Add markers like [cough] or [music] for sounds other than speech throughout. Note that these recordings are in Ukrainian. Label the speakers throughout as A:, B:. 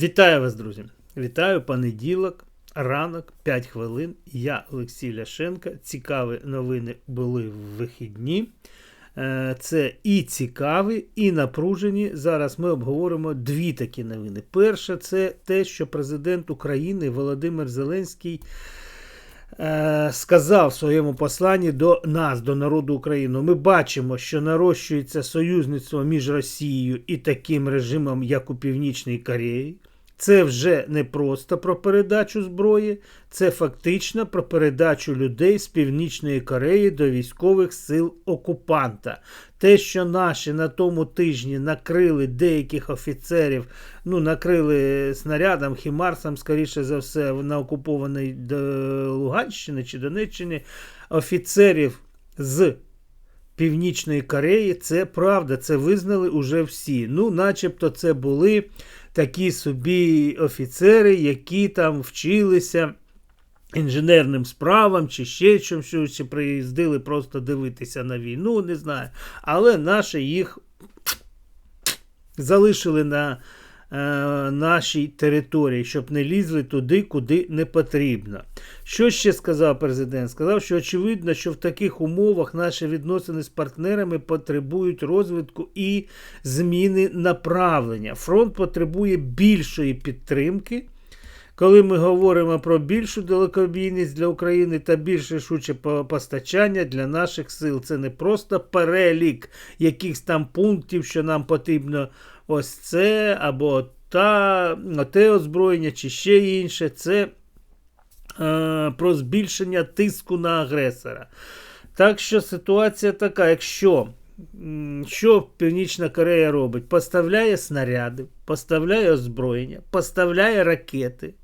A: Вітаю вас, друзі! Вітаю понеділок, ранок, 5 хвилин. Я Олексій Ляшенко. Цікаві новини були в вихідні. Е, Це і цікаві, і напружені. Зараз ми обговоримо дві такі новини. Перше, це те, що президент України Володимир Зеленський сказав в своєму посланні до нас, до народу України. Ми бачимо, що нарощується союзництво між Росією і таким режимом, як у Північній Кореї. Це вже не просто про передачу зброї, це фактично про передачу людей з Північної Кореї до військових сил окупанта. Те, що наші на тому тижні накрили деяких офіцерів, ну, накрили снарядом, хімарсом, скоріше за все, на окупованій до Луганщини чи Донеччині офіцерів з Північної Кореї, це правда, це визнали уже всі. Ну, начебто, це були такі собі офіцери, які там вчилися інженерним справам чи ще чомусь, чи приїздили просто дивитися на війну, не знаю. Але наші їх залишили на нашій території, щоб не лізли туди, куди не потрібно. Що ще сказав президент? Сказав, що очевидно, що в таких умовах наші відносини з партнерами потребують розвитку і зміни направлення. Фронт потребує більшої підтримки. Коли ми говоримо про більшу далекобійність для України та більше шуче постачання для наших сил, це не просто перелік якихось там пунктів, що нам потрібно ось це або та, те озброєння, чи ще інше. Це е, про збільшення тиску на агресора. Так що ситуація така, якщо. Що Північна Корея робить? Поставляє снаряди, поставляє озброєння, поставляє ракети,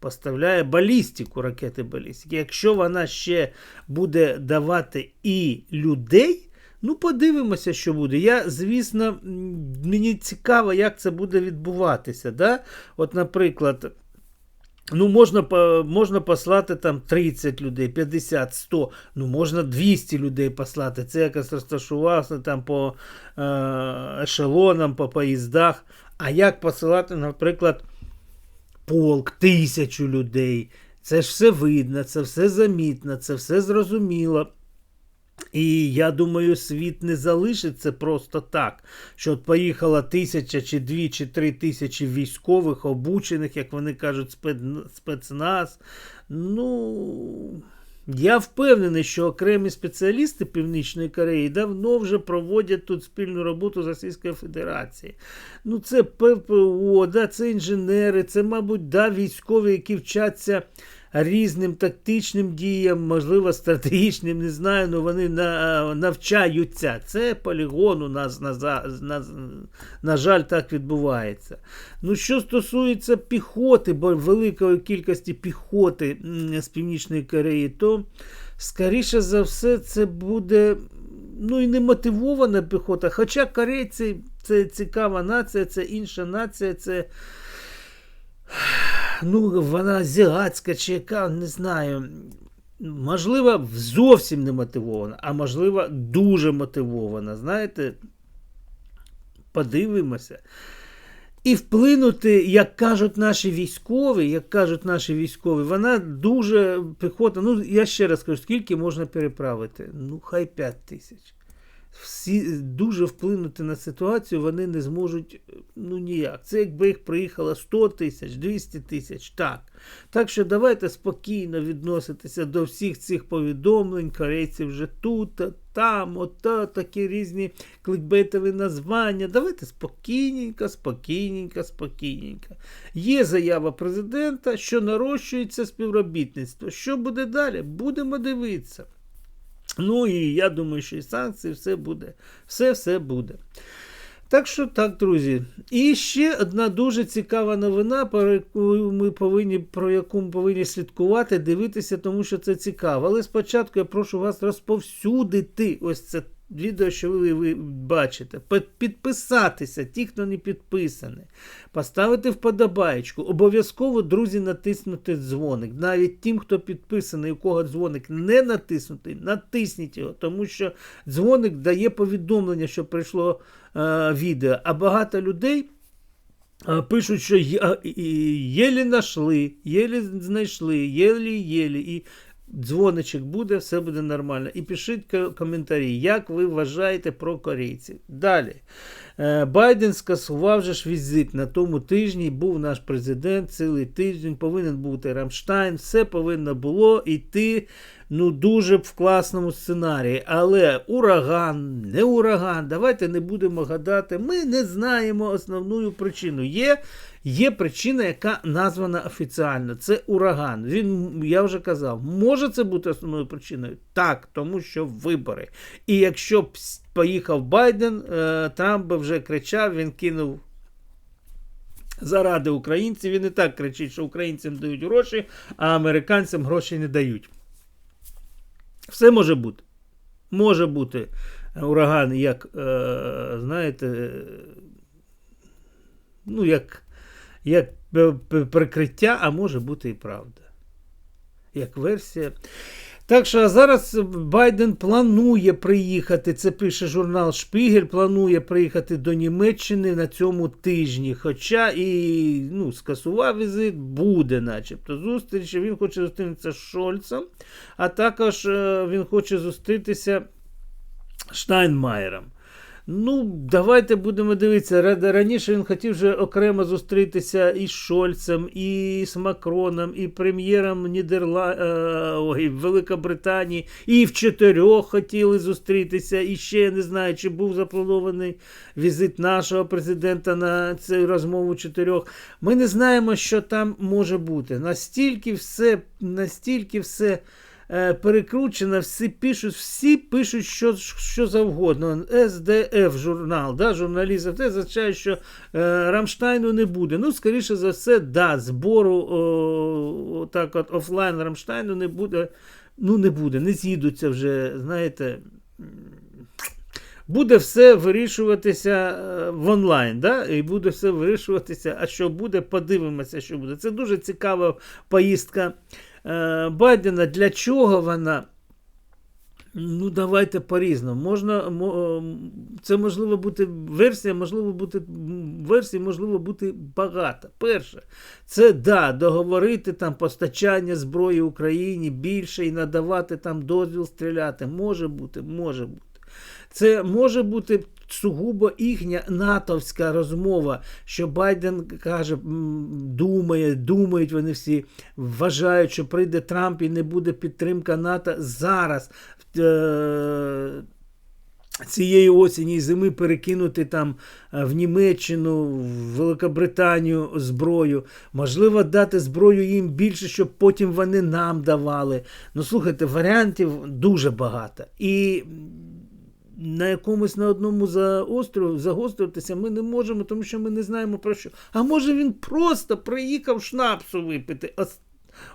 A: поставляє балістику ракети балістики. Якщо вона ще буде давати і людей, ну подивимося, що буде. Я, звісно, мені цікаво, як це буде відбуватися. Да? От, наприклад. Ну, можна можна послати там 30 людей, 50, 100, ну можна 200 людей послати. Це якось розташувався там по е, ешелонам, по поїздах. А як посилати, наприклад, полк, тисячу людей? Це ж все видно, це все замітно, це все зрозуміло. І я думаю, світ не залишиться просто так, що от поїхала тисяча, чи дві, чи три тисячі військових, обучених, як вони кажуть, спецназ. Ну. Я впевнений, що окремі спеціалісти Північної Кореї давно вже проводять тут спільну роботу з Російською Федерацією. Ну, це ППО, да, це інженери, це, мабуть, да, військові, які вчаться різним тактичним діям, можливо, стратегічним, не знаю, але вони навчаються. Це полігон у нас, на, на, на жаль, так відбувається. Ну, Що стосується піхоти, бо великої кількості піхоти з Північної Кореї, то, скоріше за все, це буде. Ну і не мотивована піхота. Хоча корейці це цікава нація, це інша нація, це ну, вона азіатська чи яка, не знаю. Можливо, зовсім не мотивована, а можливо, дуже мотивована. Знаєте, подивимося. І вплинути, як кажуть наші військові, як кажуть наші військові, вона дуже піхота. Ну, я ще раз кажу, скільки можна переправити? Ну, хай 5 тисяч всі дуже вплинути на ситуацію вони не зможуть ну ніяк. Це якби їх приїхало 100 тисяч, 200 тисяч. Так. Так що давайте спокійно відноситися до всіх цих повідомлень. Корейці вже тут, там, ото, такі різні кликбейтові названня. Давайте спокійненько, спокійненько, спокійненько. Є заява президента, що нарощується співробітництво. Що буде далі? Будемо дивитися. Ну і я думаю, що і санкції все буде. Все-все буде. Так що так, друзі. І ще одна дуже цікава новина, про яку ми повинні про яку ми повинні слідкувати, дивитися, тому що це цікаво. Але спочатку я прошу вас розповсюдити ось це відео, що ви, ви бачите, підписатися, ті, хто не підписаний, поставити вподобаєчку. Обов'язково, друзі, натиснути дзвоник. Навіть тим, хто підписаний, у кого дзвоник не натиснутий, натисніть його, тому що дзвоник дає повідомлення, що прийшло е, відео. А багато людей. Пишуть, що єлі знайшли, єлі знайшли, єлі єлі. І дзвоничок буде, все буде нормально. І пишіть коментарі, як ви вважаєте про корейців. Далі. Е, Байден скасував же ж візит на тому тижні. Був наш президент цілий тиждень, повинен бути Рамштайн, все повинно було йти ну, дуже б в класному сценарії. Але ураган, не ураган, давайте не будемо гадати. Ми не знаємо основну причину. Є, є причина, яка названа офіціально. Це ураган. Він, я вже казав, може це бути основною причиною? Так, тому що вибори. І якщо б поїхав Байден, е, Трамп би вже кричав, він кинув. Заради українців він і так кричить, що українцям дають гроші, а американцям гроші не дають. Все може бути. Може бути ураган, як, е, знаєте, ну, як, як прикриття, а може бути і правда. Як версія. Так що зараз Байден планує приїхати, це пише журнал Шпігель, планує приїхати до Німеччини на цьому тижні. Хоча і ну, скасував візит, буде, начебто, зустріч. Він хоче зустрітися з Шольцем, а також е, він хоче зустрітися Штайнмаєром. Ну, давайте будемо дивитися. Ра- Раніше він хотів вже окремо зустрітися і з Шольцем, і з Макроном, і прем'єром Нідерла... е, ой, Великобританії, і в чотирьох хотіли зустрітися. І ще я не знаю, чи був запланований візит нашого президента на цю розмову чотирьох. Ми не знаємо, що там може бути. Настільки все, настільки все е, перекручено, всі пишуть, всі пишуть що, що завгодно. СДФ журнал, да, журналістів, це означає, що е, Рамштайну не буде. Ну, скоріше за все, да, збору о, так от офлайн Рамштайну не буде. Ну, не буде, не з'їдуться вже, знаєте. Буде все вирішуватися е, в онлайн, да? і буде все вирішуватися. А що буде, подивимося, що буде. Це дуже цікава поїздка Байдена. Для чого вона? Ну, давайте по-різному. Можна, це можливо бути версія, можливо бути версій, можливо бути багато. Перше, це да, договорити там постачання зброї Україні більше і надавати там дозвіл стріляти. Може бути, може бути. Це може бути сугубо їхня натовська розмова, що Байден каже, думає, думають вони всі, вважають, що прийде Трамп і не буде підтримка НАТО зараз. Е- Цієї осені і зими перекинути там е, в Німеччину, в Великобританію зброю. Можливо, дати зброю їм більше, щоб потім вони нам давали. Ну, слухайте, варіантів дуже багато. І на якомусь на одному заострю загострюватися ми не можемо, тому що ми не знаємо про що. А може він просто приїхав шнапсу випити.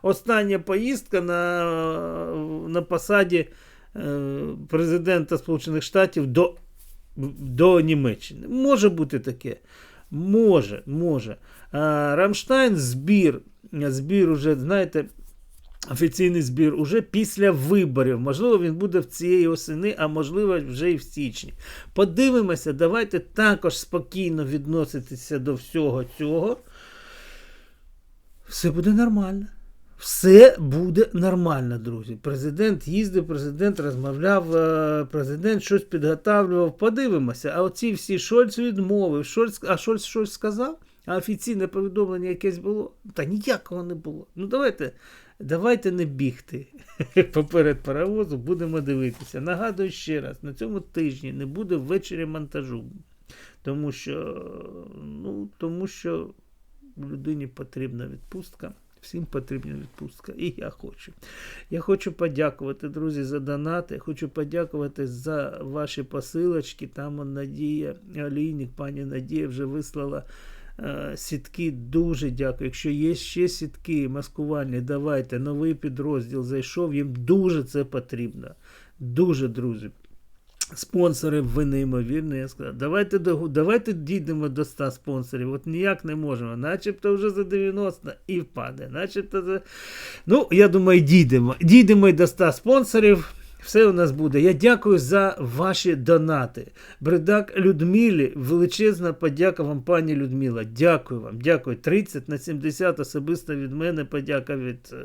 A: Остання поїздка на, на посаді е, президента Сполучених Штатів до, до Німеччини. Може бути таке. Може, може. Рамштайн збір, збір уже, знаєте, офіційний збір уже після виборів. Можливо, він буде в цієї осени, а можливо, вже і в січні. Подивимося, давайте також спокійно відноситися до всього цього. Все буде нормально. Все буде нормально, друзі. Президент їздив, президент розмовляв, е, президент щось підготавлював. Подивимося. А оці всі Шольц відмовив. Шольц, а Шольц щось сказав? А офіційне повідомлення якесь було? Та ніякого не було. Ну давайте, давайте не бігти [laughs] поперед паровозу, будемо дивитися. Нагадую ще раз: на цьому тижні не буде ввечері монтажу. Тому що, ну, тому що людині потрібна відпустка. Всім потрібна відпустка. І я хочу. Я хочу подякувати, друзі, за донати. Хочу подякувати за ваші посилочки. Там Надія Олійник, пані Надія вже вислала сітки. Дуже дякую. Якщо є ще сітки маскувальні, давайте. Новий підрозділ зайшов. Їм дуже це потрібно. Дуже, друзі. Спонсори, ви неймовірні, я сказав. Давайте давайте дійдемо до 100 спонсорів. От ніяк не можемо. Начебто вже за 90 і впаде. Начебто за. Ну, я думаю, дійдемо. Дійдемо й до 100 спонсорів. Все у нас буде. Я дякую за ваші донати. Бредак Людмилі, величезна подяка вам, пані Людмила. Дякую вам. Дякую. 30 на 70 особисто від мене подяка від, е,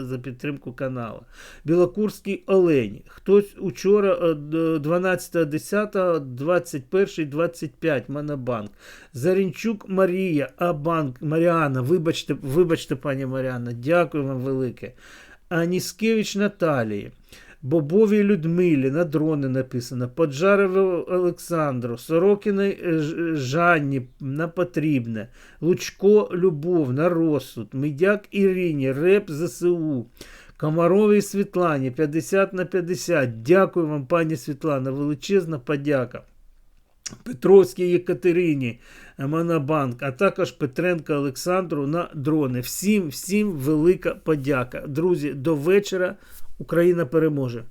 A: за підтримку каналу. Білокурський Олені. Хтось учора е, д- 12.10, 21, 25, Монобанк. Зарінчук Марія, Абанк, Маріана. Вибачте, вибачте, пані Маріана, дякую вам велике. Аніскевич Наталії. Бобовій Людмилі на дрони написано, Поджарову Олександру, Сорокіної е, Жанні на потрібне, Лучко Любов на розсуд, Медяк Ірині, Реп ЗСУ, Комаровій Світлані 50 на 50. Дякую вам, пані Світлана, величезна подяка. Петровській Єкатерині, е, Монобанк, а також Петренка Олександру на дрони. Всім, всім велика подяка. Друзі, до вечора Україна переможе.